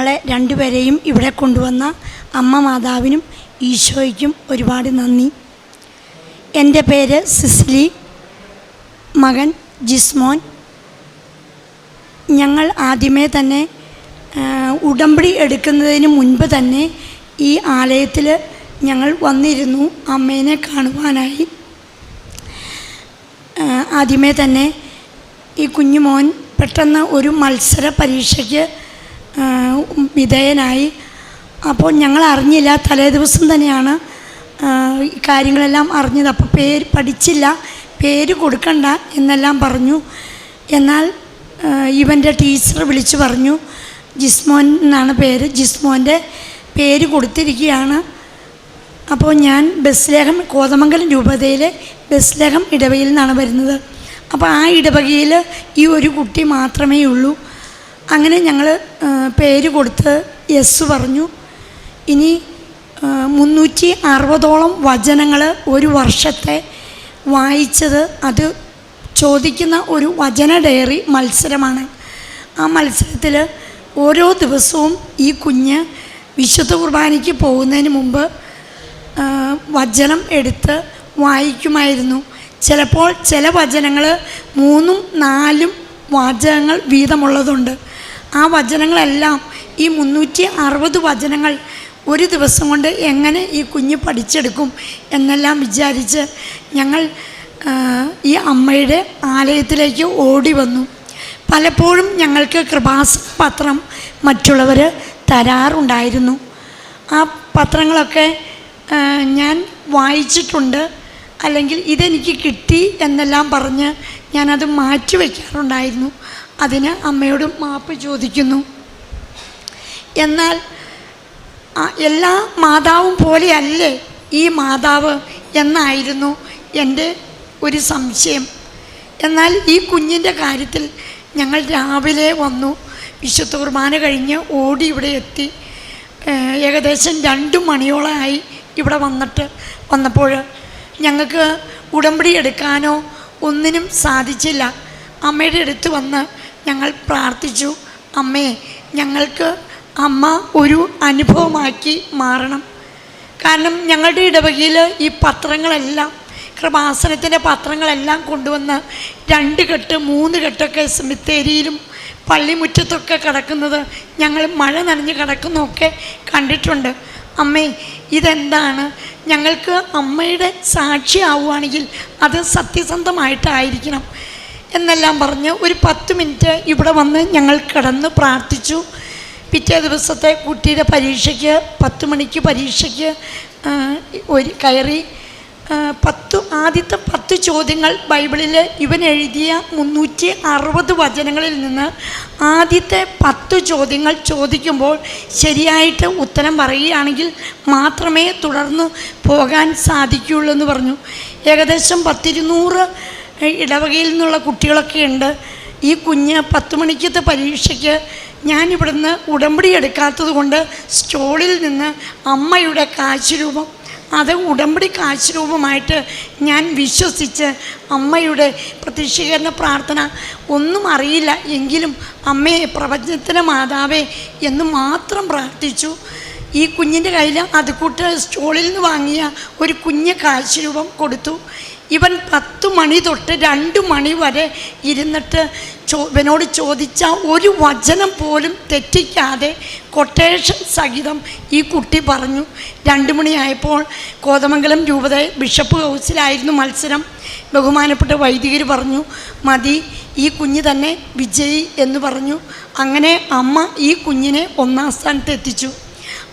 ഞങ്ങളെ രണ്ടുപേരെയും ഇവിടെ കൊണ്ടുവന്ന അമ്മ മാതാവിനും ഈശോയ്ക്കും ഒരുപാട് നന്ദി. എന്റെ പേര് സിസിലി. മകൻ ജിസ്മോൻ. ഞങ്ങൾ ആദ്യമേ തന്നെ ഉടമ്പടി എടുക്കുന്നതിന് മുൻപ് തന്നെ ഈ ആലയത്തിൽ ഞങ്ങൾ വന്നിരുന്നു അമ്മേനെ കാണുവാനായി. ആദ്യമേ തന്നെ ഈ കുഞ്ഞുമോൻ പെട്ടെന്ന് ഒരു മത്സര പരീക്ഷയ്ക്ക് വിധേയനായി. അപ്പോൾ ഞങ്ങൾ അറിഞ്ഞില്ല തലേ ദിവസം തന്നെയാണ് കാര്യങ്ങളെല്ലാം അറിഞ്ഞത്. അപ്പോൾ പേര് പഠിച്ചില്ല പേര് കൊടുക്കണ്ട എന്നെല്ലാം പറഞ്ഞു. എന്നാൽ ഇവന്റെ ടീച്ചർ വിളിച്ചു പറഞ്ഞു ജിസ്മോൻ എന്നാണ് പേര് ജിസ്മോന്റെ പേര് കൊടുത്തിരിക്കുകയാണ്. അപ്പോൾ ഞാൻ ബസ്ലേഹം കോതമംഗലം രൂപതയിലെ ബസ്ലേഹം ഇടവകയിൽ നിന്നാണ് വരുന്നത്. അപ്പോൾ ആ ഇടവകയിൽ ഈ ഒരു കുട്ടി മാത്രമേ ഉള്ളൂ അങ്ങനെ ഞങ്ങൾ പേര് കൊടുത്ത് യെസ് പറഞ്ഞു. ഇനി മുന്നൂറ്റി അറുപതോളം വചനങ്ങൾ ഒരു വർഷത്തെ വായിച്ചത് അത് ചോദിക്കുന്ന ഒരു വചന ഡയറി മത്സരമാണ്. ആ മത്സരത്തിൽ ഓരോ ദിവസവും ഈ കുഞ്ഞ് വിശുദ്ധ കുർബാനയ്ക്ക് പോകുന്നതിന് മുമ്പ് വചനം എടുത്ത് വായിക്കുമായിരുന്നു. ചിലപ്പോൾ ചില വചനങ്ങൾ മൂന്നും നാലും വാചകങ്ങൾ വീതമുള്ളതുണ്ട്. ആ വചനങ്ങളെല്ലാം ഈ മുന്നൂറ്റി അറുപത് വചനങ്ങൾ ഒരു ദിവസം കൊണ്ട് എങ്ങനെ ഈ കുഞ്ഞ് പഠിച്ചെടുക്കും എന്നെല്ലാം വിചാരിച്ച് ഞങ്ങൾ ഈ അമ്മയുടെ ആലയത്തിലേക്ക് ഓടി വന്നു. പലപ്പോഴും ഞങ്ങൾക്ക് കൃപാസ പത്രം മറ്റുള്ളവർ തരാറുണ്ടായിരുന്നു. ആ പത്രങ്ങളൊക്കെ ഞാൻ വായിച്ചിട്ടുണ്ട്. അല്ലെങ്കിൽ ഇതെനിക്ക് കിട്ടി എന്നെല്ലാം പറഞ്ഞ് ഞാനത് മാറ്റി വയ്ക്കാറുണ്ടായിരുന്നു അതിന് അമ്മയോട് മാപ്പ് ചോദിക്കുന്നു. എന്നാൽ എല്ലാ മാതാവും പോലെയല്ലേ ഈ മാതാവ് എന്നായിരുന്നു എന്റെ ഒരു സംശയം. എന്നാൽ ഈ കുഞ്ഞിന്റെ കാര്യത്തിൽ ഞങ്ങൾ രാവിലെ വന്നു. വിശുദ്ധ കുർബാന കഴിഞ്ഞ് ഓടി ഇവിടെ എത്തി. ഏകദേശം രണ്ട് മണിയോളമായി ഇവിടെ വന്നിട്ട് വന്നപ്പോൾ ഞങ്ങൾക്ക് ഉടമ്പടി എടുക്കാനോ ഒന്നിനും സാധിച്ചില്ല. അമ്മയുടെ അടുത്ത് വന്ന് ഞങ്ങൾ പ്രാർത്ഥിച്ചു. അമ്മേ ഞങ്ങൾക്ക് അമ്മ ഒരു അനുഭവമാക്കി മാറണം. കാരണം ഞങ്ങളുടെ ഇടവകയിൽ ഈ പത്രങ്ങളെല്ലാം കൃപാസനത്തിന്റെ പത്രങ്ങളെല്ലാം കൊണ്ടുവന്ന് രണ്ട് കെട്ട് മൂന്ന് കെട്ടൊക്കെ സെമിത്തേരിയിലും പള്ളിമുറ്റത്തൊക്കെ കിടക്കുന്നത് ഞങ്ങൾ മഴ നനഞ്ഞ് കിടക്കുന്നതൊക്കെ കണ്ടിട്ടുണ്ട്. അമ്മേ ഇതെന്താണ്? ഞങ്ങൾക്ക് അമ്മയുടെ സാക്ഷിയാവുകയാണെങ്കിൽ അത് സത്യസന്ധമായിട്ടായിരിക്കണം. എന്നെല്ലാം പറഞ്ഞ് ഒരു പത്ത് മിനിറ്റ് ഇവിടെ വന്ന് ഞങ്ങൾ കിടന്ന് പ്രാർത്ഥിച്ചു. പിറ്റേ ദിവസത്തെ കുട്ടിയുടെ പരീക്ഷയ്ക്ക് പത്ത് മണിക്ക് പരീക്ഷയ്ക്ക് ഒരു കയറി. പത്ത് ആദ്യത്തെ പത്ത് ചോദ്യങ്ങൾ ബൈബിളിൽ ഇവൻ എഴുതിയ മുന്നൂറ്റി അറുപത് വചനങ്ങളിൽ നിന്ന് ആദ്യത്തെ പത്ത് ചോദ്യങ്ങൾ ചോദിക്കുമ്പോൾ ശരിയായിട്ട് ഉത്തരം പറയുകയാണെങ്കിൽ മാത്രമേ തുടർന്ന് പോകാൻ സാധിക്കുകയുള്ളൂ എന്ന് പറഞ്ഞു. ഏകദേശം പത്തിരുന്നൂറ് ഇടവകയിൽ നിന്നുള്ള കുട്ടികളൊക്കെ ഉണ്ട്. ഈ കുഞ്ഞ് പത്ത് മണിക്കത്തെ പരീക്ഷയ്ക്ക് ഞാനിവിടുന്ന് ഉടമ്പടി എടുക്കാത്തത് കൊണ്ട് സ്റ്റോളിൽ നിന്ന് അമ്മയുടെ കാശ് രൂപം അത് ഉടമ്പടി കാശ് രൂപമായിട്ട് ഞാൻ വിശ്വസിച്ച് അമ്മയുടെ പ്രത്യക്ഷീകരണ പ്രാർത്ഥന ഒന്നും അറിയില്ല. എങ്കിലും അമ്മയെ പ്രപഞ്ചത്തിന്റെ മാതാവേ എന്ന് മാത്രം പ്രാർത്ഥിച്ചു. ഈ കുഞ്ഞിന്റെ കയ്യിൽ അത് കൂട്ട് സ്റ്റോളിൽ നിന്ന് വാങ്ങിയ ഒരു കുഞ്ഞ് കാശ് രൂപം കൊടുത്തു. ഇവൻ പത്ത് മണി തൊട്ട് രണ്ട് മണി വരെ ഇരുന്നിട്ട് ചോ ഇവനോട് ചോദിച്ച ഒരു വചനം പോലും തെറ്റിക്കാതെ കൊട്ടേഷൻ സഹിതം ഈ കുട്ടി പറഞ്ഞു. രണ്ട് മണിയായപ്പോൾ കോതമംഗലം രൂപത ബിഷപ്പ് ഹൗസിലായിരുന്നു മത്സരം. ബഹുമാനപ്പെട്ട വൈദികർ പറഞ്ഞു മതി ഈ കുഞ്ഞ് തന്നെ വിജയി എന്ന് പറഞ്ഞു. അങ്ങനെ അമ്മ ഈ കുഞ്ഞിനെ ഒന്നാം സ്ഥാനത്ത് എത്തിച്ചു.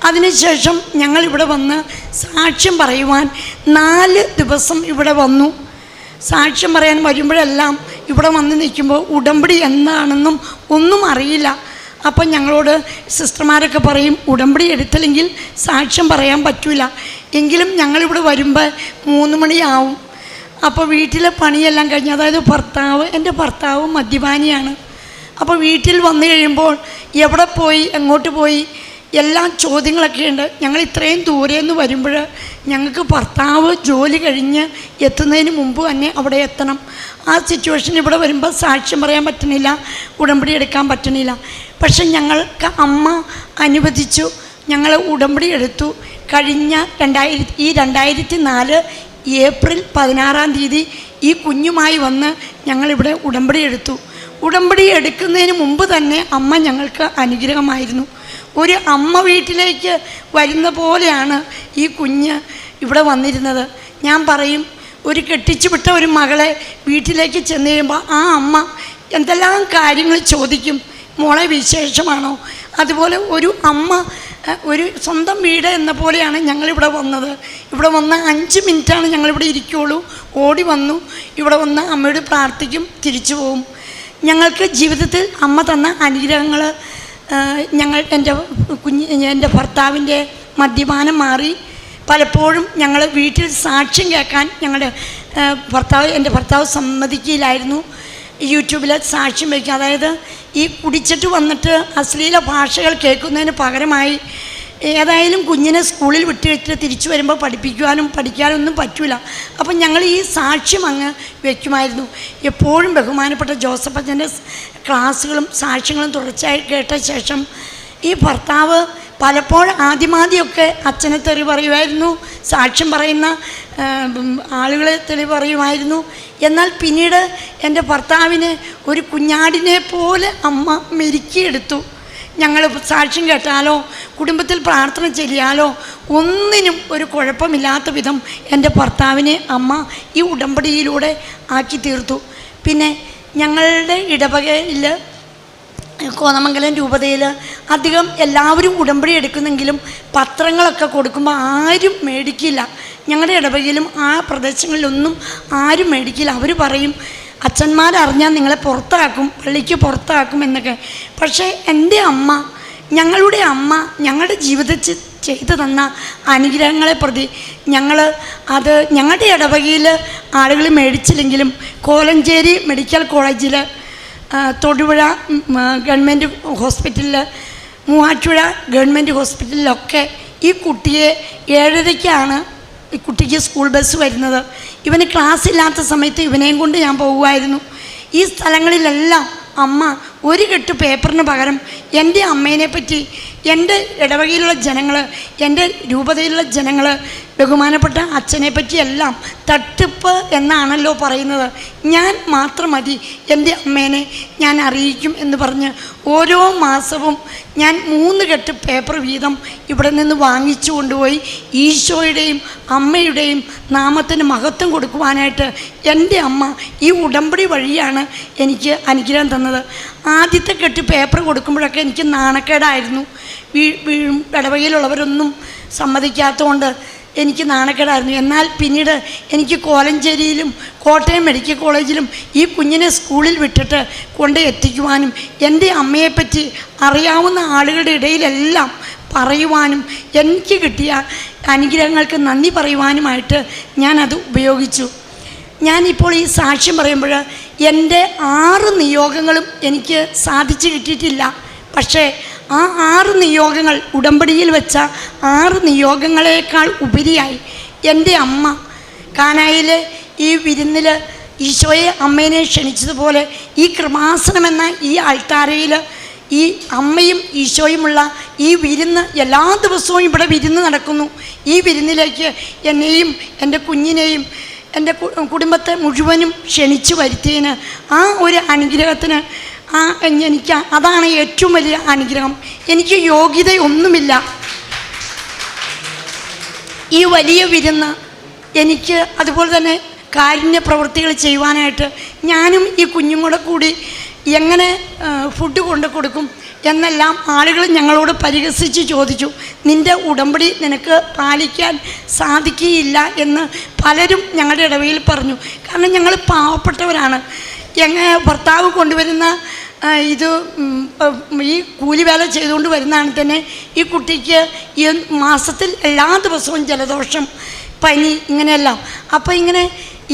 അതിനുശേഷം ഞങ്ങൾ ഇവിടെ വന്ന് സാക്ഷ്യം പറയുവാൻ നാല് ദിവസം ഇവിടെ വന്നു. സാക്ഷ്യം പറയാൻ വരുമ്പോഴെല്ലാം ഇവിടെ വന്ന് നിൽക്കുമ്പോൾ ഉടമ്പടി എന്താണെന്നും ഒന്നും അറിയില്ല. അപ്പം ഞങ്ങളോട് സിസ്റ്റർമാരൊക്കെ പറയും ഉടമ്പടി എടുത്തില്ലെങ്കിൽ സാക്ഷ്യം പറയാൻ പറ്റില്ല എങ്കിലും ഞങ്ങളിവിടെ വരുമ്പോൾ മൂന്ന് മണിയാവും. അപ്പോൾ വീട്ടിലെ പണിയെല്ലാം കഴിഞ്ഞ് അതായത് ഭർത്താവ് എന്റെ ഭർത്താവ് മദ്യപാനിയാണ്. അപ്പോൾ വീട്ടിൽ വന്നു കഴിയുമ്പോൾ എവിടെ പോയി എങ്ങോട്ട് പോയി എല്ലാ ചോദ്യങ്ങളൊക്കെ ഉണ്ട്. ഞങ്ങൾ ഇത്രയും ദൂരെ നിന്ന് വരുമ്പോൾ ഞങ്ങൾക്ക് ഭർത്താവ് ജോലി കഴിഞ്ഞ് എത്തുന്നതിന് മുമ്പ് തന്നെ അവിടെ എത്തണം. ആ സിറ്റുവേഷൻ ഇവിടെ വരുമ്പോൾ സാക്ഷ്യം പറയാൻ പറ്റണില്ല ഉടമ്പടി എടുക്കാൻ പറ്റണില്ല പക്ഷെ ഞങ്ങൾക്ക് അമ്മ അനുവദിച്ചു. ഞങ്ങൾ ഉടമ്പടി എടുത്തു. കഴിഞ്ഞ രണ്ടായിരത്തി ഈ രണ്ടായിരത്തി നാല് ഏപ്രിൽ പതിനാറാം തീയതി ഈ കുഞ്ഞുമായി വന്ന് ഞങ്ങളിവിടെ ഉടമ്പടി എടുത്തു. ഉടമ്പടി എടുക്കുന്നതിന് മുമ്പ് തന്നെ അമ്മ ഞങ്ങൾക്ക് അനുഗ്രഹമായിരുന്നു. ഒരു അമ്മ വീട്ടിലേക്ക് വരുന്ന പോലെയാണ് ഈ കുഞ്ഞ് ഇവിടെ വന്നിരുന്നത്. ഞാൻ പറയും ഒരു കെട്ടിച്ചുവിട്ട ഒരു മകളെ വീട്ടിലേക്ക് ചെന്ന് കഴിയുമ്പോൾ ആ അമ്മ എന്തെല്ലാം കാര്യങ്ങൾ ചോദിക്കും? മോളെ വിശേഷമാണോ? അതുപോലെ ഒരു അമ്മ ഒരു സ്വന്തം വീട് എന്ന പോലെയാണ് ഞങ്ങളിവിടെ വന്നത്. ഇവിടെ വന്ന അഞ്ച് മിനിറ്റാണ് ഞങ്ങളിവിടെ ഇരിക്കുകയുള്ളൂ ഓടി വന്നു. ഇവിടെ വന്ന് അമ്മയോട് പ്രാർത്ഥിക്കും തിരിച്ചു പോവും. ഞങ്ങൾക്ക് ജീവിതത്തിൽ അമ്മ തന്ന അനുഗ്രഹങ്ങൾ ഞങ്ങൾ എന്റെ കുഞ്ഞ് എന്റെ ഭർത്താവിന്റെ മദ്യപാനം മാറി. പലപ്പോഴും ഞങ്ങൾ വീട്ടിൽ സാക്ഷ്യം കേൾക്കാൻ ഞങ്ങളുടെ ഭർത്താവ് എന്റെ ഭർത്താവ് സമ്മതിക്കില്ലായിരുന്നു യൂട്യൂബിൽ സാക്ഷ്യം വയ്ക്കുക അതായത് ഈ കുടിച്ചിട്ട് വന്നിട്ട് അശ്ലീല ഭാഷകൾ കേൾക്കുന്നതിന് പകരമായി ഏതായാലും കുഞ്ഞിനെ സ്കൂളിൽ വിട്ടിട്ട് തിരിച്ചു വരുമ്പോൾ പഠിപ്പിക്കുവാനും പഠിക്കാനൊന്നും പറ്റൂല. അപ്പം ഞങ്ങൾ ഈ സാക്ഷ്യം അങ്ങ് വയ്ക്കുമായിരുന്നു എപ്പോഴും ബഹുമാനപ്പെട്ട ജോസഫ് അച്ഛന്റെ ക്ലാസ്സുകളും സാക്ഷ്യങ്ങളും തുടർച്ചയായി കേട്ട ശേഷം ഈ ഭർത്താവ് പലപ്പോഴും ആദ്യമാദ്യമൊക്കെ അച്ഛനെ തെറി പറയുമായിരുന്നു സാക്ഷ്യം പറയുന്ന ആളുകളെ തെറി പറയുമായിരുന്നു. എന്നാൽ പിന്നീട് എന്റെ ഭർത്താവിന് ഒരു കുഞ്ഞാടിനെ പോലെ അമ്മ മെരുക്കിയെടുത്തു. ഞങ്ങൾ സാക്ഷ്യം കേട്ടാലോ കുടുംബത്തിൽ പ്രാർത്ഥന ചെയ്യാലോ ഒന്നിനും ഒരു കുഴപ്പമില്ലാത്ത വിധം എന്റെ ഭർത്താവിനെ അമ്മ ഈ ഉടമ്പടിയിലൂടെ ആക്കി തീർത്തു പിന്നെ ഞങ്ങളുടെ ഇടവകയിൽ കോതമംഗലം രൂപതയിൽ അധികം എല്ലാവരും ഉടമ്പടി എടുക്കുന്നെങ്കിലും പത്രങ്ങളൊക്കെ കൊടുക്കുമ്പോൾ ആരും മേടിക്കില്ല. ഞങ്ങളുടെ ഇടവകയിലും ആ പ്രദേശങ്ങളിലൊന്നും ആരും മേടിക്കില്ല. അവർ പറയും അച്ഛന്മാരറിഞ്ഞാൽ നിങ്ങളെ പുറത്താക്കും പള്ളിക്ക് പുറത്താക്കും എന്നൊക്കെ. പക്ഷേ എന്റെ അമ്മ ഞങ്ങളുടെ അമ്മ ഞങ്ങളുടെ ജീവിതത്തിൽ ചെയ്തു തന്ന അനുഗ്രഹങ്ങളെ പ്രതി ഞങ്ങൾ അത് ഞങ്ങളുടെ ഇടവകയിൽ ആളുകൾ മേടിച്ചില്ലെങ്കിലും കോലഞ്ചേരി മെഡിക്കൽ കോളേജിൽ തൊടുപുഴ ഗവൺമെന്റ് ഹോസ്പിറ്റലിൽ മൂവാറ്റുപുഴ ഗവൺമെന്റ് ഹോസ്പിറ്റലിലൊക്കെ ഈ കുട്ടിയെ ഏഴരയ്ക്കാണ് ഈ കുട്ടിക്ക് സ്കൂൾ ബസ് വരുന്നത്. ഇവന് ക്ലാസ് ഇല്ലാത്ത സമയത്ത് ഇവനെയും കൊണ്ട് ഞാൻ പോകുമായിരുന്നു. ഈ സ്ഥലങ്ങളിലെല്ലാം അമ്മ ഒരു കെട്ട് പേപ്പറിന് പകരം എന്റെ അമ്മേനെ പറ്റി എന്റെ ഇടവകയിലുള്ള ജനങ്ങൾ എന്റെ രൂപതയിലുള്ള ജനങ്ങൾ ബഹുമാനപ്പെട്ട അച്ഛനെ പറ്റിയെല്ലാം തട്ടിപ്പ് എന്നാണല്ലോ പറയുന്നത്. ഞാൻ മാത്രം മതി എന്റെ അമ്മേനെ ഞാൻ അറിയിക്കും എന്ന് പറഞ്ഞ് ഓരോ മാസവും ഞാൻ മൂന്ന് കെട്ട് പേപ്പർ വീതം ഇവിടെ നിന്ന് വാങ്ങിച്ചു കൊണ്ടുപോയി ഈശോയുടെയും അമ്മയുടെയും നാമത്തിന് മഹത്വം കൊടുക്കുവാനായിട്ട് എന്റെ അമ്മ ഈ ഉടമ്പടി വഴിയാണ് എനിക്ക് അനുഗ്രഹം തന്നത്. ആദ്യത്തെ കെട്ട് പേപ്പർ കൊടുക്കുമ്പോഴൊക്കെ എനിക്ക് നാണക്കേടായിരുന്നു. വീ വീഴും ഇടവകയിലുള്ളവരൊന്നും സമ്മതിക്കാത്തതുകൊണ്ട് എനിക്ക് നാണക്കേടായിരുന്നു. എന്നാൽ പിന്നീട് എനിക്ക് കോലഞ്ചേരിയിലും കോട്ടയം മെഡിക്കൽ കോളേജിലും ഈ കുഞ്ഞിനെ സ്കൂളിൽ വിട്ടിട്ട് കൊണ്ട് എത്തിക്കുവാനും എന്റെ അമ്മയെപ്പറ്റി അറിയാവുന്ന ആളുകളുടെ ഇടയിലെല്ലാം പറയുവാനും എനിക്ക് കിട്ടിയ അനുഗ്രഹങ്ങൾക്ക് നന്ദി പറയുവാനുമായിട്ട് ഞാനത് ഉപയോഗിച്ചു. ഞാനിപ്പോൾ ഈ സാക്ഷ്യം പറയുമ്പോൾ എന്റെ ആറ് നിയോഗങ്ങളും എനിക്ക് സാധിച്ചു കിട്ടിയിട്ടില്ല. പക്ഷേ ആ ആറ് നിയോഗങ്ങൾ ഉടമ്പടിയിൽ വെച്ച ആറ് നിയോഗങ്ങളെക്കാൾ ഉപരിയായി എന്റെ അമ്മ കാനായിലെ ഈ വിരുന്നിൽ ഈശോയെ അമ്മേനെ ക്ഷണിച്ചതുപോലെ ഈ കൃമാസനമെന്ന ഈ അൾത്താരയിൽ ഈ അമ്മയും ഈശോയുമുള്ള ഈ വിരുന്ന് എല്ലാ ദിവസവും ഇവിടെ വിരുന്ന് നടക്കുന്നു. ഈ വിരുന്നിലേക്ക് എന്നെയും എന്റെ കുഞ്ഞിനെയും എന്റെ കുടുംബത്തെ മുഴുവനും ക്ഷണിച്ചു വരുത്തിയതിന് ആ ഒരു അനുഗ്രഹത്തിന് ആ എനിക്ക് അതാണ് ഏറ്റവും വലിയ അനുഗ്രഹം. എനിക്ക് യോഗ്യതയൊന്നുമില്ല. ഈ വലിയ വിരുന്ന് എനിക്ക് അതുപോലെ തന്നെ കാരുണ്യ പ്രവൃത്തികൾ ചെയ്യുവാനായിട്ട് ഞാനും ഈ കുഞ്ഞും കൂടെ കൂടി എങ്ങനെ ഫുഡ് കൊണ്ട് കൊടുക്കും എന്നെല്ലാം ആളുകൾ ഞങ്ങളോട് പരിഹസിച്ച് ചോദിച്ചു. നിന്റെ ഉടമ്പടി നിനക്ക് പാലിക്കാൻ സാധിക്കുകയില്ല എന്ന് പലരും ഞങ്ങളുടെ ഇടവയിൽ പറഞ്ഞു. കാരണം ഞങ്ങൾ പാവപ്പെട്ടവരാണ്. എങ്ങനെ ഭർത്താവ് കൊണ്ടുവരുന്ന ഇത് ഈ കൂലിവേല ചെയ്തുകൊണ്ട് വരുന്നതാണ് തന്നെ ഈ കുട്ടിക്ക് ഈ മാസത്തിൽ എല്ലാ ദിവസവും ജലദോഷം പനി ഇങ്ങനെയെല്ലാം. അപ്പോൾ ഇങ്ങനെ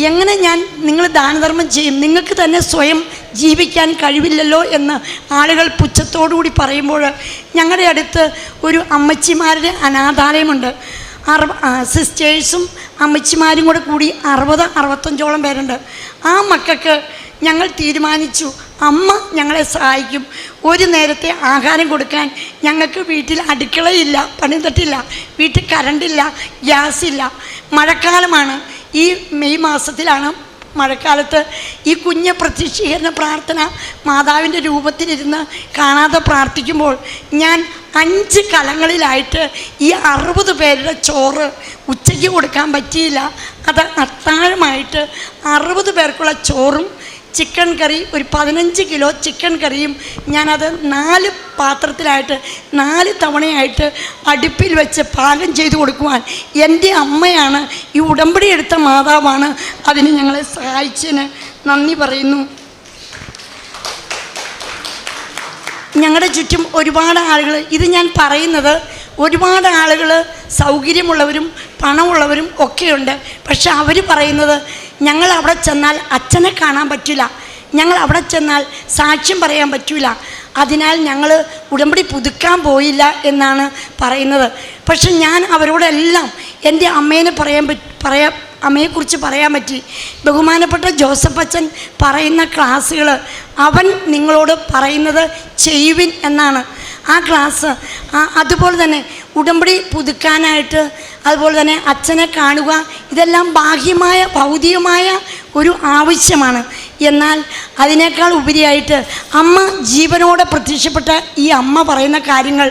എങ്ങനെ ഞാൻ നിങ്ങൾ ദാനധർമ്മം ചെയ്യും? നിങ്ങൾക്ക് തന്നെ സ്വയം ജീവിക്കാൻ കഴിവില്ലല്ലോ എന്ന് ആളുകൾ പുച്ഛത്തോടുകൂടി പറയുമ്പോൾ ഞങ്ങളുടെ അടുത്ത് ഒരു അമ്മച്ചിമാരുടെ അനാഥാലയമുണ്ട്. അറുപ സിസ്റ്റേഴ്സും അമ്മച്ചിമാരും കൂടെ കൂടി അറുപത് അറുപത്തഞ്ചോളം പേരുണ്ട്. ആ മക്കൾക്ക് ഞങ്ങൾ തീരുമാനിച്ചു. അമ്മ ഞങ്ങളെ സഹായിക്കും. ഒരു നേരത്തെ ആഹാരം കൊടുക്കാൻ ഞങ്ങൾക്ക് വീട്ടിൽ അടുക്കളയില്ല പണിതട്ടില്ല വീട്ടിൽ കറണ്ടില്ല ഗ്യാസില്ല മഴക്കാലമാണ്. ഈ മെയ് മാസത്തിലാണ് മഴക്കാലത്ത് ഈ കുഞ്ഞ് പ്രത്യക്ഷീകരണ പ്രാർത്ഥന മാതാവിന്റെ രൂപത്തിലിരുന്ന് കാണാതെ പ്രാർത്ഥിക്കുമ്പോൾ ഞാൻ അഞ്ച് കലങ്ങളിലായിട്ട് ഈ അറുപത് പേരുടെ ചോറ് ഉച്ചയ്ക്ക് കൊടുക്കാൻ പറ്റിയില്ല. അത് അത്താഴമായിട്ട് അറുപത് പേർക്കുള്ള ചോറും ചിക്കൻ കറി ഒരു പതിനഞ്ച് കിലോ ചിക്കൻ കറിയും ഞാനത് നാല് പാത്രത്തിലായിട്ട് നാല് തവണയായിട്ട് അടുപ്പിൽ വെച്ച് പാകം ചെയ്തു കൊടുക്കുവാൻ എന്റെ അമ്മയാണ് ഈ ഉടമ്പടി എടുത്ത മാതാവാണ്. അതിന് ഞങ്ങളെ സഹായിച്ചതിന് നന്ദി പറയുന്നു. ഞങ്ങളുടെ ചുറ്റും ഒരുപാട് ആളുകൾ ഇത് ഞാൻ പറയുന്നത് ഒരുപാട് ആളുകൾ സൗകര്യമുള്ളവരും പണമുള്ളവരും ഒക്കെയുണ്ട്. പക്ഷെ അവർ പറയുന്നത് ഞങ്ങൾ അവിടെ ചെന്നാൽ അച്ഛനെ കാണാൻ പറ്റില്ല ഞങ്ങൾ അവിടെ ചെന്നാൽ സാക്ഷ്യം പറയാൻ പറ്റില്ല അതിനാൽ ഞങ്ങൾ ഉടമ്പടി പുതുക്കാൻ പോയില്ല എന്നാണ് പറയുന്നത്. പക്ഷെ ഞാൻ അവരോടെല്ലാം എന്റെ അമ്മേനെ പറയാൻ പറയാ അമ്മയെക്കുറിച്ച് പറയാൻ പറ്റി. ബഹുമാനപ്പെട്ട ജോസഫ് അച്ഛൻ പറയുന്ന ക്ലാസ്സുകൾ അവൻ നിങ്ങളോട് പറയുന്നത് ചെയ്യുവിൻ എന്നാണ്. ആ ക്ലാസ് അതുപോലെ തന്നെ ഉടമ്പടി പുതുക്കാനായിട്ട് അതുപോലെ തന്നെ അച്ഛനെ കാണുക ഇതെല്ലാം ബാഹ്യമായ ഭൗതികമായ ഒരു ആവശ്യമാണ്. എന്നാൽ അതിനേക്കാൾ ഉപരിയായിട്ട് അമ്മ ജീവനോടെ പ്രത്യക്ഷപ്പെട്ട ഈ അമ്മ പറയുന്ന കാര്യങ്ങൾ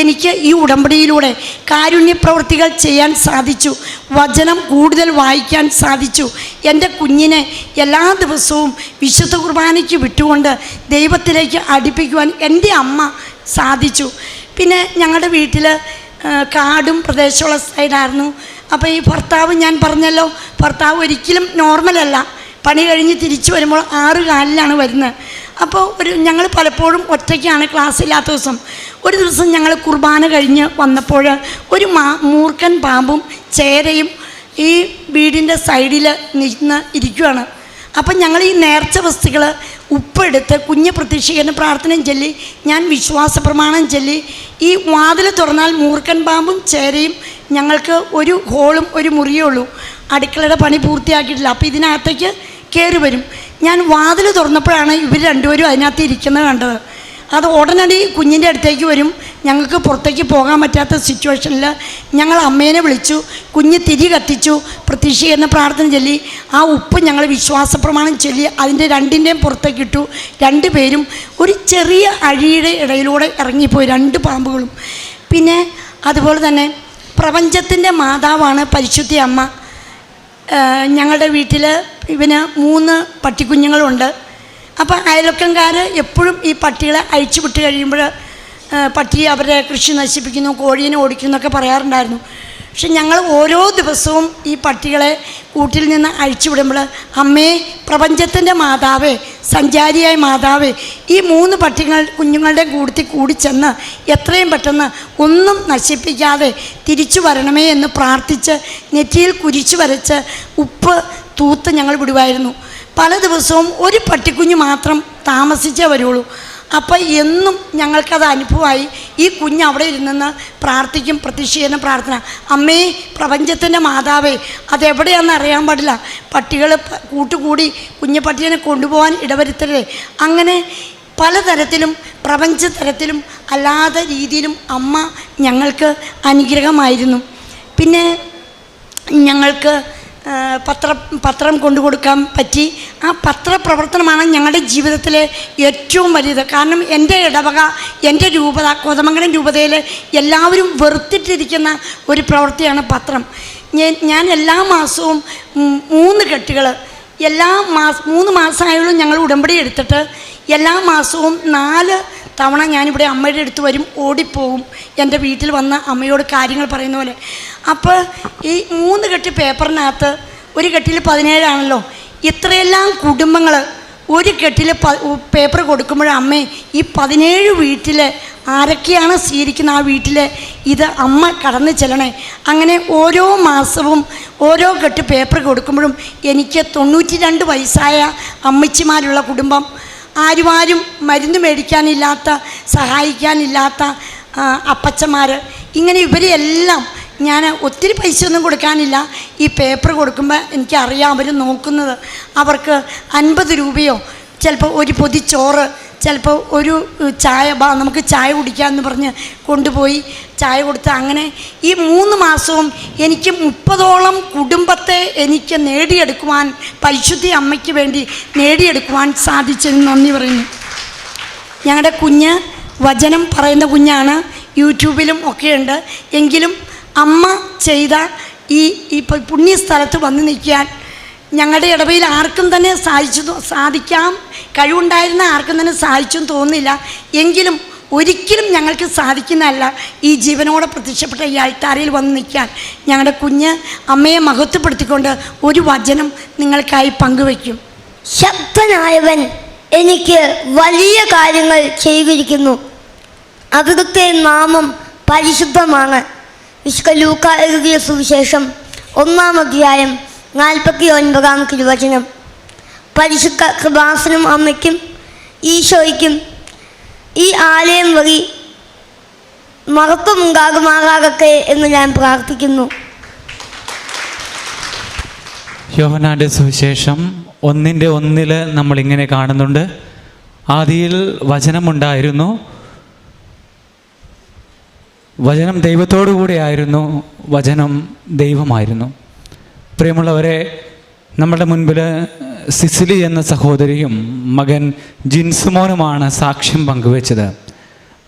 എനിക്ക് ഈ ഉടമ്പടിയിലൂടെ കാരുണ്യപ്രവൃത്തികൾ ചെയ്യാൻ സാധിച്ചു വചനം കൂടുതൽ വായിക്കാൻ സാധിച്ചു. എന്റെ കുഞ്ഞിനെ എല്ലാ ദിവസവും വിശുദ്ധ കുർബാനയ്ക്ക് വിട്ടുകൊണ്ട് ദൈവത്തിലേക്ക് അടുപ്പിക്കുവാൻ എന്റെ അമ്മ സാധിച്ചു. പിന്നെ ഞങ്ങളുടെ വീട്ടിൽ കാടും പ്രദേശമുള്ള സൈഡായിരുന്നു. അപ്പോൾ ഈ ഭർത്താവ് ഞാൻ പറഞ്ഞല്ലോ ഭർത്താവ് ഒരിക്കലും നോർമലല്ല പണി കഴിഞ്ഞ് തിരിച്ചു വരുമ്പോൾ ആറ് കാലിലാണ് വരുന്നത്. അപ്പോൾ ഒരു ഞങ്ങൾ പലപ്പോഴും ഒറ്റയ്ക്കാണ് ക്ലാസ് ഇല്ലാത്ത ദിവസം. ഒരു ദിവസം ഞങ്ങൾ കുർബാന കഴിഞ്ഞ് വന്നപ്പോൾ ഒരു മാ മൂർഖൻ പാമ്പും ചേരയും ഈ വീടിന്റെ സൈഡിൽ നിന്ന് ഇരിക്കുകയാണ് അപ്പം ഞങ്ങൾ ഈ നേർച്ച വസ്തുക്കൾ ഉപ്പെടുത്ത് കുഞ്ഞ് പ്രതീക്ഷിക്കുന്ന പ്രാർത്ഥനയും ചൊല്ലി ഞാൻ വിശ്വാസ പ്രമാണം ചൊല്ലി ഈ വാതിൽ തുറന്നാൽ മൂർക്കൻ പാമ്പും ചേരയും ഞങ്ങൾക്ക് ഒരു ഹോളും ഒരു മുറിയേ ഉള്ളൂ. അടുക്കളയുടെ പണി പൂർത്തിയാക്കിയിട്ടില്ല. അപ്പോൾ ഇതിനകത്തേക്ക് കയറി വരും. ഞാൻ വാതിൽ തുറന്നപ്പോഴാണ് ഇവർ രണ്ടുപേരും അതിനകത്ത് ഇരിക്കുന്നത് കണ്ടത്. അത് ഉടനടി കുഞ്ഞിന്റെ അടുത്തേക്ക് വരും. ഞങ്ങൾക്ക് പുറത്തേക്ക് പോകാൻ പറ്റാത്ത സിറ്റുവേഷനിൽ ഞങ്ങൾ അമ്മേനെ വിളിച്ചു. കുഞ്ഞ് തിരി കത്തിച്ചു. പ്രതീക്ഷിക്കുന്ന പ്രാർത്ഥന ചൊല്ലി. ആ ഉപ്പ് ഞങ്ങൾ വിശ്വാസപ്രമാണം ചൊല്ലി. അതിന്റെ രണ്ടിന്റെയും പുറത്തേക്ക് ഇട്ടു. രണ്ട് പേരും ഒരു ചെറിയ അഴിയുടെ ഇടയിലൂടെ ഇറങ്ങിപ്പോയി. രണ്ട് പാമ്പുകളും. പിന്നെ അതുപോലെ തന്നെ പ്രപഞ്ചത്തിന്റെ മാതാവാണ് പരിശുദ്ധി അമ്മ. ഞങ്ങളുടെ വീട്ടിൽ ഇവന് മൂന്ന് പട്ടിക്കുഞ്ഞുങ്ങളുണ്ട്. അപ്പോൾ അയൽവക്കംകാർ എപ്പോഴും ഈ പട്ടികളെ അഴിച്ചു വിട്ട് കഴിയുമ്പോൾ പട്ടി അവരെ കൃഷി നശിപ്പിക്കുന്നു കോഴീനെ ഓടിക്കുന്നു എന്നൊക്കെ പറയാറുണ്ടായിരുന്നു. പക്ഷെ ഞങ്ങൾ ഓരോ ദിവസവും ഈ പട്ടികളെ കൂട്ടിൽ നിന്ന് അഴിച്ചു വിടുമ്പോൾ അമ്മേ പ്രപഞ്ചത്തിന്റെ മാതാവേ സഞ്ചാരിയായ മാതാവേ ഈ മൂന്ന് പട്ടികൾ കുഞ്ഞുങ്ങളുടെ കൂട്ടത്തിൽ കൂടി ചെന്ന് എത്രയും പെട്ടെന്ന് ഒന്നും നശിപ്പിക്കാതെ തിരിച്ചു വരണമേ എന്ന് പ്രാർത്ഥിച്ച് നെറ്റിയിൽ കുരിച്ചു വരച്ച് ഉപ്പ് തൂത്ത് ഞങ്ങൾ വിടുമായിരുന്നു പല ദിവസവും ഒരു പട്ടിക്കുഞ്ഞ് മാത്രം താമസിച്ചേ വരുള്ളൂ. അപ്പം എന്നും ഞങ്ങൾക്കത് അനുഭവമായി. ഈ കുഞ്ഞ് അവിടെ ഇരുന്നെന്ന് പ്രാർത്ഥിക്കും പ്രതിഷേധ പ്രാർത്ഥന. അമ്മേ പ്രപഞ്ചത്തിന്റെ മാതാവേ അതെവിടെയാണെന്ന് അറിയാൻ പാടില്ല. പട്ടികൾ കൂട്ടുകൂടി കുഞ്ഞു പട്ടിയെ കൊണ്ടുപോകാൻ ഇടവരുത്തരുതേ. അങ്ങനെ പലതരത്തിലും പ്രപഞ്ച തരത്തിലും അല്ലാത്ത രീതിയിലും അമ്മ ഞങ്ങൾക്ക് അനുഗ്രഹമായിരുന്നു. പിന്നെ ഞങ്ങൾക്ക് പത്ര പത്രം കൊണ്ടു കൊടുക്കാൻ പറ്റി. ആ പത്രപ്രവർത്തനമാണ് ഞങ്ങളുടെ ജീവിതത്തിലെ ഏറ്റവും വലിയത്. കാരണം എന്റെ ഇടവക എന്റെ രൂപത കോതമംഗലം രൂപതയിൽ എല്ലാവരും വെറുത്തിട്ടിരിക്കുന്ന ഒരു പ്രവൃത്തിയാണ് പത്രം. ഞാൻ എല്ലാ മാസവും മൂന്ന് കെട്ടുകൾ എല്ലാ മാസ മൂന്ന് മാസമായുള്ളൂ ഞങ്ങൾ ഉടമ്പടി എടുത്തിട്ട്. എല്ലാ മാസവും നാല് തവണ ഞാനിവിടെ അമ്മയുടെ അടുത്ത് വരും ഓടിപ്പോവും. എന്റെ വീട്ടിൽ വന്ന് അമ്മയോട് കാര്യങ്ങൾ പറയുന്ന പോലെ. അപ്പോൾ ഈ മൂന്ന് കെട്ടി പേപ്പറിനകത്ത് ഒരു കെട്ടിൽ പതിനേഴാണല്ലോ. ഇത്രയെല്ലാം കുടുംബങ്ങൾ ഒരു കെട്ടിൽ പേപ്പർ കൊടുക്കുമ്പോൾ അമ്മേ ഈ പതിനേഴ് വീട്ടിൽ ആരൊക്കെയാണ് സ്വീകരിക്കുന്ന ആ വീട്ടിൽ ഇത് അമ്മ കടന്നു ചെല്ലണേ? അങ്ങനെ ഓരോ മാസവും ഓരോ കെട്ട് പേപ്പർ കൊടുക്കുമ്പോഴും എനിക്ക് തൊണ്ണൂറ്റി രണ്ട് വയസ്സായ അമ്മച്ചിമാരുള്ള കുടുംബം ആരുമാരും മരുന്ന് മേടിക്കാനില്ലാത്ത സഹായിക്കാനില്ലാത്ത അപ്പച്ചമാർ ഇങ്ങനെ ഇവരെല്ലാം ഞാൻ ഒത്തിരി പൈസ ഒന്നും കൊടുക്കാനില്ല. ഈ പേപ്പർ കൊടുക്കുമ്പോൾ എനിക്കറിയാം അവർ നോക്കുന്നത്. അവർക്ക് അൻപത് രൂപയോ ചിലപ്പോൾ ഒരു പൊതി ചോറ് ചിലപ്പോൾ ഒരു ചായ നമുക്ക് ചായ കുടിക്കാമെന്ന് പറഞ്ഞ് കൊണ്ടുപോയി ചായ കൊടുത്ത് അങ്ങനെ ഈ മൂന്ന് മാസവും എനിക്ക് മുപ്പതോളം കുടുംബത്തെ എനിക്ക് നേടിയെടുക്കുവാൻ പരിശുദ്ധി അമ്മയ്ക്ക് വേണ്ടി നേടിയെടുക്കുവാൻ സാധിച്ചതിന് നന്ദി പറയുന്നു. ഞങ്ങളുടെ കുഞ്ഞ് വചനം പറയുന്ന കുഞ്ഞാണ് യൂട്യൂബിലും ഒക്കെയുണ്ട്. എങ്കിലും അമ്മ ചെയ്ത ഈ ഈ പുണ്യസ്ഥലത്ത് പുണ്യ സ്ഥലത്ത് വന്ന് നിൽക്കാൻ ഞങ്ങളുടെ ഇടവയിൽ ആർക്കും തന്നെ സാധിച്ചു സാധിക്കാം. കഴിവുണ്ടായിരുന്ന ആർക്കും തന്നെ സാധിച്ചും തോന്നുന്നില്ല. എങ്കിലും ഒരിക്കലും ഞങ്ങൾക്ക് സാധിക്കുന്നതല്ല ഈ ജീവനോടെ പ്രത്യക്ഷപ്പെട്ട ഈ അൾത്താരയിൽ വന്ന് നിൽക്കാൻ. ഞങ്ങളുടെ കുഞ്ഞ് അമ്മയെ മഹത്വപ്പെടുത്തിക്കൊണ്ട് ഒരു വചനം നിങ്ങൾക്കായി പങ്കുവയ്ക്കും. ശക്തനായവൻ എനിക്ക് വലിയ കാര്യങ്ങൾ ചെയ്തിരിക്കുന്നു. അവിടുത്തെ നാമം പരിശുദ്ധമാണ്. വിശ്വലൂക്ക ലൂക്ക എഴുതിയ സുവിശേഷം ഒന്നാം അധ്യായം നാൽപ്പത്തി ഒൻപതാം തിരുവചനം. പരിശുദ്ധ കൃപാസനം അമ്മയ്ക്കും ഈശോയ്ക്കും ഈ ആലയം വഴി മഹത്വമുണ്ടാകുമാറാകട്ടെ എന്ന് ഞാൻ പ്രാർത്ഥിക്കുന്നു. യോഹനാന്റെ സുവിശേഷം ഒന്നിന്റെ ഒന്നിൽ നമ്മളിങ്ങനെ കാണുന്നുണ്ട്. ആദിയിൽ വചനമുണ്ടായിരുന്നു. വചനം ദൈവത്തോടു കൂടെയായിരുന്നു വചനം ദൈവമായിരുന്നു. പ്രിയമുള്ളവരെ നമ്മുടെ മുൻപിൽ സിസിലി എന്ന സഹോദരിയും മകൻ ജിൻസുമോനുമാണ് സാക്ഷ്യം പങ്കുവച്ചത്.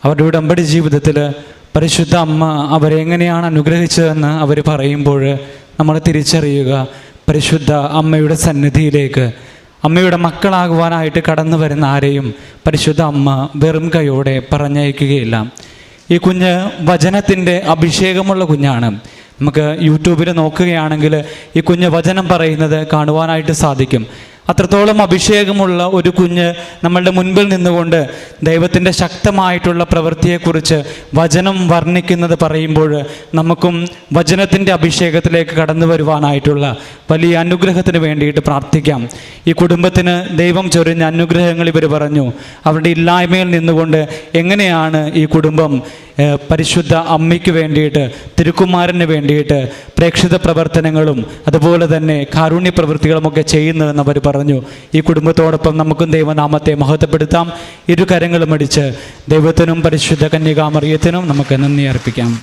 അവരുടെ ഉടമ്പടി ജീവിതത്തിൽ പരിശുദ്ധ അമ്മ അവരെ എങ്ങനെയാണ് അനുഗ്രഹിച്ചതെന്ന് അവർ പറയുമ്പോൾ നമ്മൾ തിരിച്ചറിയുക പരിശുദ്ധ അമ്മയുടെ സന്നിധിയിലേക്ക് അമ്മയുടെ മക്കളാകുവാനായിട്ട് കടന്നു വരുന്ന ആരെയും പരിശുദ്ധ അമ്മ വെറും കൈയോടെ പറഞ്ഞയക്കുകയില്ല. ഈ കുഞ്ഞ് വചനത്തിന്റെ അഭിഷേകമുള്ള കുഞ്ഞാണ്. നമുക്ക് യൂട്യൂബിൽ നോക്കുകയാണെങ്കിൽ ഈ കുഞ്ഞ് വചനം പറയുന്നത് കാണുവാനായിട്ട് സാധിക്കും. അത്രത്തോളം അഭിഷേകമുള്ള ഒരു കുഞ്ഞ് നമ്മളുടെ മുൻപിൽ നിന്നുകൊണ്ട് ദൈവത്തിന്റെ ശക്തമായിട്ടുള്ള പ്രവൃത്തിയെക്കുറിച്ച് വചനം വർണിക്കുന്നത് പറയുമ്പോൾ നമുക്കും വചനത്തിന്റെ അഭിഷേകത്തിലേക്ക് കടന്നു വരുവാനായിട്ടുള്ള വലിയ അനുഗ്രഹത്തിന് വേണ്ടിയിട്ട് പ്രാർത്ഥിക്കാം. ഈ കുടുംബത്തിന് ദൈവം ചൊരിഞ്ഞ അനുഗ്രഹങ്ങൾ ഇവർ പറഞ്ഞു. അവരുടെ ഇല്ലായ്മയിൽ നിന്നുകൊണ്ട് എങ്ങനെയാണ് ഈ കുടുംബം പരിശുദ്ധ അമ്മയ്ക്ക് വേണ്ടിയിട്ട് തിരുക്കുമാരന് വേണ്ടിയിട്ട് പ്രേക്ഷിത പ്രവർത്തനങ്ങളും അതുപോലെ തന്നെ കാരുണ്യ പ്രവൃത്തികളുമൊക്കെ ചെയ്യുന്നതെന്ന് അവർ പറഞ്ഞു. ഈ കുടുംബത്തോടൊപ്പം നമുക്കും ദൈവനാമത്തെ മഹത്വപ്പെടുത്താം. ഇരു കരങ്ങളും അടിച്ച് ദൈവത്തിനും പരിശുദ്ധ കന്യകാമറിയത്തിനും നമുക്ക് നന്ദി അർപ്പിക്കാം.